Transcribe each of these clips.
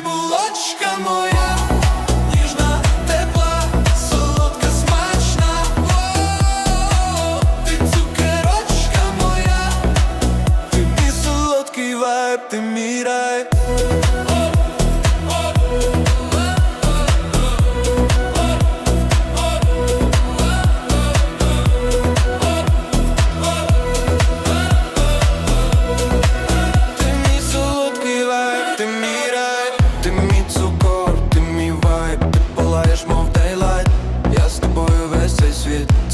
Bibulotes, Camões.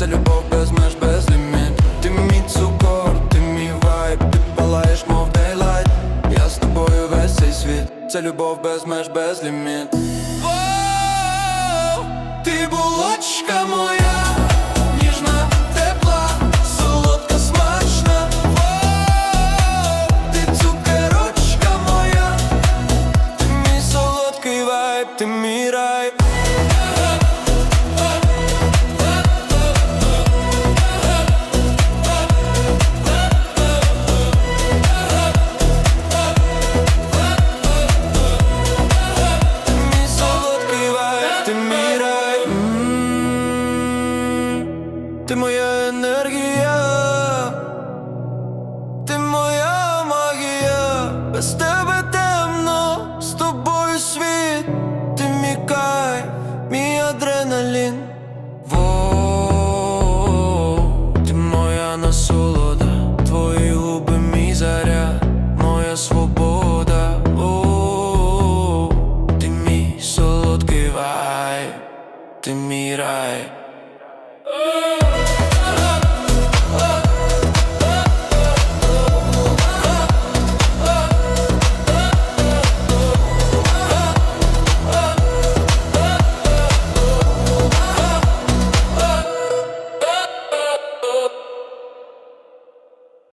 це любов без меж, без ліміт. Ти мій цукор, ти мій вайб, ти палаєш, мов дейлайт Я з тобою весь цей світ, це любов без меж, без ліміт. Воу, ти булочка моя. Ти мій рай. Адреналін. Ти моя насолода, твої губи мій заряд, моя свобода. Ти мій солодкий вайб, ти мій.